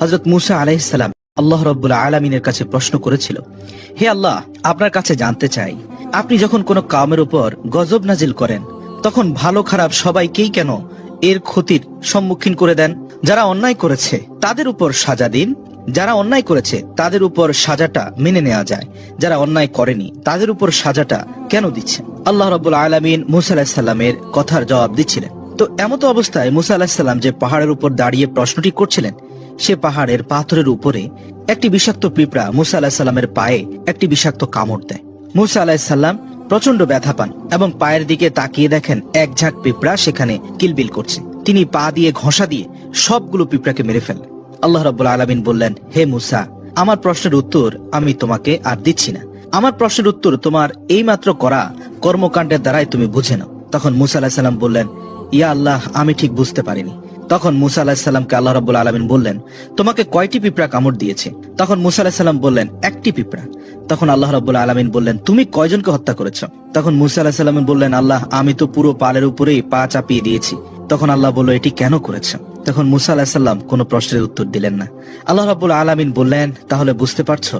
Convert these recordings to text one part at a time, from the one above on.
হজরত মুসা আলাইসালাম আল্লাহ রব্বুল্লাহ আলমিনের কাছে প্রশ্ন করেছিল, হে আল্লাহ, আপনার কাছে জানতে চাই, আপনি যখন কোনো কামের উপর গজব নাজিল করেন, তখন ভালো খারাপ সবাইকেই কেন এর ক্ষতির সম্মুখীন করে দেন? যারা অন্যায় করেছে, তাদের উপর সাজা দিন। যারা অন্যায় করেছে, তাদের উপর সাজাটা মেনে নেওয়া যায়। যারা অন্যায় করেনি, তাদের উপর সাজাটা কেন দিচ্ছে আল্লাহ রব্বুল আলমিন মুসা আলাহিসাল্লামের কথার জবাব দিচ্ছিলেন। তো এমতো অবস্থায় মুসা আলাহিসাল্লাম যে পাহাড়ের উপর দাঁড়িয়ে প্রশ্নটি করছিলেন, সে পাহাড়ের পাথরের উপরে একটি বিষাক্ত পিঁপড়া মুসা আলাহিসাল্লামের পায়ে একটি বিষাক্ত কামড় দেয়। মুসা আলাহিসাল্লাম প্রচণ্ড ব্যথা পান এবং পায়ের দিকে তাকিয়ে দেখেন এক ঝাঁক পিঁপড়া সেখানে কিলবিল করছে। তিনি পা দিয়ে ঘষা দিয়ে সবগুলো পিঁপড়াকে মেরে ফেললেন। আল্লাহ রাব্বুল আলামিন বললেন, হে মুসা, আমার প্রশ্নের উত্তর আমি তোমাকে আর দিচ্ছি না। আমার প্রশ্নের উত্তর তোমার এই মাত্র করা কর্মকাণ্ডের দ্বারাই তুমি বুঝে নাও। তখন মুসা আলাহিসাল্লাম বললেন ইয়া আল্লাহ, আমি ঠিক বুঝতে পারিনি। তখন মুসা আলাহিসাল্লামকে আল্লাহ রাব্বুল আলামিন বললেন, তোমাকে কয়টি পিঁপড়া কামড় দিয়েছে? তখন মুসা আলাহিসাল্লাম বললেন, একটি পিঁপড়া। তখন আল্লাহ রাব্বুল আলামিন বললেন, তুমি কয়জনকে হত্যা করেছ? তখন মুসা আলাহিসাল্লাম বললেন, আল্লাহ, আমি তো পুরো পালের উপরেই পা চাপিয়ে দিয়েছি। তখন আল্লাহ বলল, এটি কেন করেছ? তখন মুসা আলাহিসাল্লাম কোনো প্রশ্নের উত্তর দিলেন না। আল্লাহ রাব্বুল আলামিন বললেন, তাহলে বুঝতে পারছ,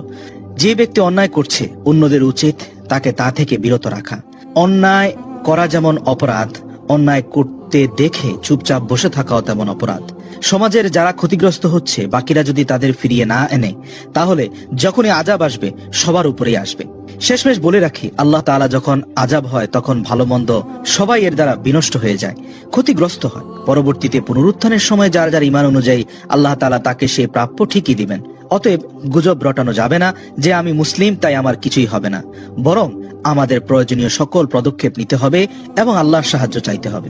যে ব্যক্তি অন্যায় করছে অন্যদের উচিত তাকে তা থেকে বিরত রাখা। অন্যায় করা যেমন অপরাধ অন্যায় করতে দেখে চুপচাপ বসে থাকাও তেমন অপরাধ। সমাজের যারা ক্ষতিগ্রস্ত হচ্ছে, বাকিরা যদি তাদের ফিরিয়ে না এনে, তাহলে যখনই আজাব আসবে, সবার উপরেই আসবে। শেষমেশ বলে রাখি, আল্লাহ তাআলা যখন আজাব হয়, তখন ভালো মন্দ সবাই এর দ্বারা বিনষ্ট হয়ে যায়, ক্ষতিগ্রস্ত হয়। পরবর্তীতে পুনরুত্থানের সময় যার যার ইমান অনুযায়ী আল্লাহ তালা তাকে সে প্রাপ্য ঠিকই দিবেন। অতএব গুজব রটানো যাবে না, যে আমি মুসলিম, তাই আমার কিছুই হবে না। বরং আমাদের প্রয়োজনীয় সকল পদক্ষেপ নিতে হবে এবং আল্লাহর সাহায্য চাইতে হবে।